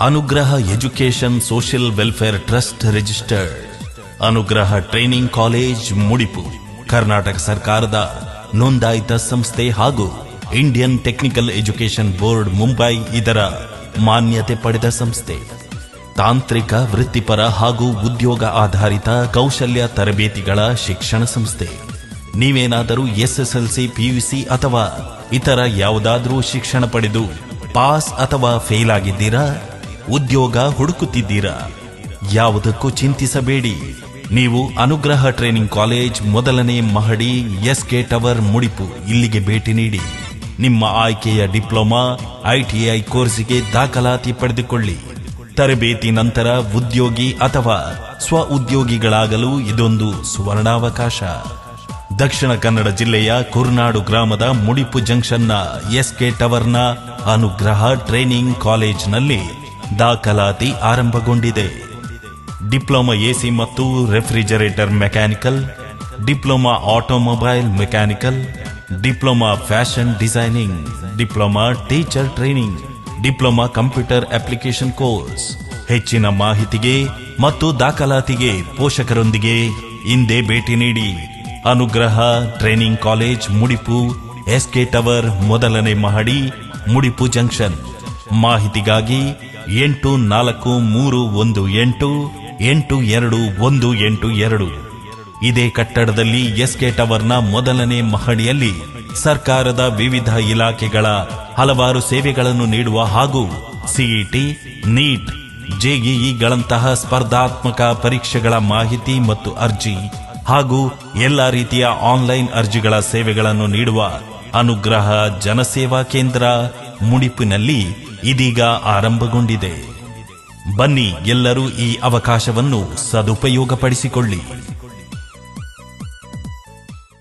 Anugraha education social welfare trust registered. Anugraha training college Mudipu. Karnataka ಸರ್ಕಾರದ ನೋಂದಾಯಿತ ಸಂಸ್ಥೆ ಹಾಗೂ Indian technical education board Mumbai ಇದರ ಮಾನ್ಯತೆ ಪಡೆದ ಸಂಸ್ಥೆ. ತಾಂತ್ರಿಕ, ವೃತ್ತಿಪರ ಹಾಗೂ ಉದ್ಯೋಗ ಆಧಾರಿತ ಕೌಶಲ್ಯ ತರಬೇತಿಗಳ ಶಿಕ್ಷಣ ಸಂಸ್ಥೆ. ನೀವೇನಾದರೂ ಎಸ್ಎಸ್ಎಲ್ಸಿ ಪಿಯುಸಿ ಅಥವಾ ಇತರ ಯಾವುದಾದರೂ ಶಿಕ್ಷಣ ಪಡೆದು ಪಾಸ್ ಅಥವಾ ಫೇಲ್ ಆಗಿದ್ದೀರಾ? ಉದ್ಯೋಗ ಹುಡುಕುತ್ತಿದ್ದೀರಾ? ಯಾವುದಕ್ಕೂ ಚಿಂತಿಸಬೇಡಿ. ನೀವು ಅನುಗ್ರಹ ಟ್ರೈನಿಂಗ್ ಕಾಲೇಜ್ ಮೊದಲನೇ ಮಹಡಿ ಎಸ್ ಕೆ ಟವರ್ ಮುಡಿಪು ಇಲ್ಲಿಗೆ ಭೇಟಿ ನೀಡಿ. ನಿಮ್ಮ ಆಯ್ಕೆಯ ಡಿಪ್ಲೊಮಾ ಐಟಿಐ ಕೋರ್ಸಿಗೆ ದಾಖಲಾತಿ ಪಡೆದುಕೊಳ್ಳಿ. ತರಬೇತಿ ನಂತರ ಉದ್ಯೋಗಿ ಅಥವಾ ಸ್ವ ಉದ್ಯೋಗಿಗಳಾಗಲು ಇದೊಂದು ಸುವರ್ಣಾವಕಾಶ. ದಕ್ಷಿಣ ಕನ್ನಡ ಜಿಲ್ಲೆಯ ಕುರ್ನಾಡು ಗ್ರಾಮದ ಮುಡಿಪು ಜಂಕ್ಷನ್ನ ಎಸ್ಕೆ ಟವರ್ನ ಅನುಗ್ರಹ ಟ್ರೈನಿಂಗ್ ಕಾಲೇಜ್ನಲ್ಲಿ ದಾಖಲಾತಿ ಆರಂಭಗೊಂಡಿದೆ. ಡಿಪ್ಲೊಮಾ ಎಸಿ ಮತ್ತು refrigerator mechanical, diploma automobile mechanical, diploma fashion designing, diploma teacher training, diploma computer application course. ಹೆಚ್ಚಿನ ಮಾಹಿತಿಗೆ ಮತ್ತು ದಾಖಲಾತಿಗೆ ಪೋಷಕರೊಂದಿಗೆ ಹಿಂದೆ ಭೇಟಿ ನೀಡಿ. Anugraha training college, Mudipu SK tower ಮೊದಲನೇ ಮಹಡಿ, ಮುಡಿಪು ಜಂಕ್ಷನ್. ಮಾಹಿತಿಗಾಗಿ ಎಂಟು ನಾಲ್ಕು ಮೂರು ಒಂದು ಎಂಟು ಎಂಟು ಎರಡು ಒಂದು ಎಂಟು ಎರಡು. ಇದೇ ಕಟ್ಟಡದಲ್ಲಿ ಎಸ್ಕೆ ಟವರ್ನ ಮೊದಲನೇ ಮಹಡಿಯಲ್ಲಿ ಸರ್ಕಾರದ ವಿವಿಧ ಇಲಾಖೆಗಳ ಹಲವಾರು ಸೇವೆಗಳನ್ನು ನೀಡುವ ಹಾಗೂ ಸಿಇಟಿ, ನೀಟ್, ಜೆಇಇಗಳಂತಹ ಸ್ಪರ್ಧಾತ್ಮಕ ಪರೀಕ್ಷೆಗಳ ಮಾಹಿತಿ ಮತ್ತು ಅರ್ಜಿ ಹಾಗೂ ಎಲ್ಲ ರೀತಿಯ ಆನ್ಲೈನ್ ಅರ್ಜಿಗಳ ಸೇವೆಗಳನ್ನು ನೀಡುವ ಅನುಗ್ರಹ ಜನಸೇವಾ ಕೇಂದ್ರ ಮುಡಿಪಿನಲ್ಲಿ ಇದೀಗ ಆರಂಭಗೊಂಡಿದೆ. ಬನ್ನಿ ಎಲ್ಲರೂ ಈ ಅವಕಾಶವನ್ನು ಸದುಪಯೋಗಪಡಿಸಿಕೊಳ್ಳಿ.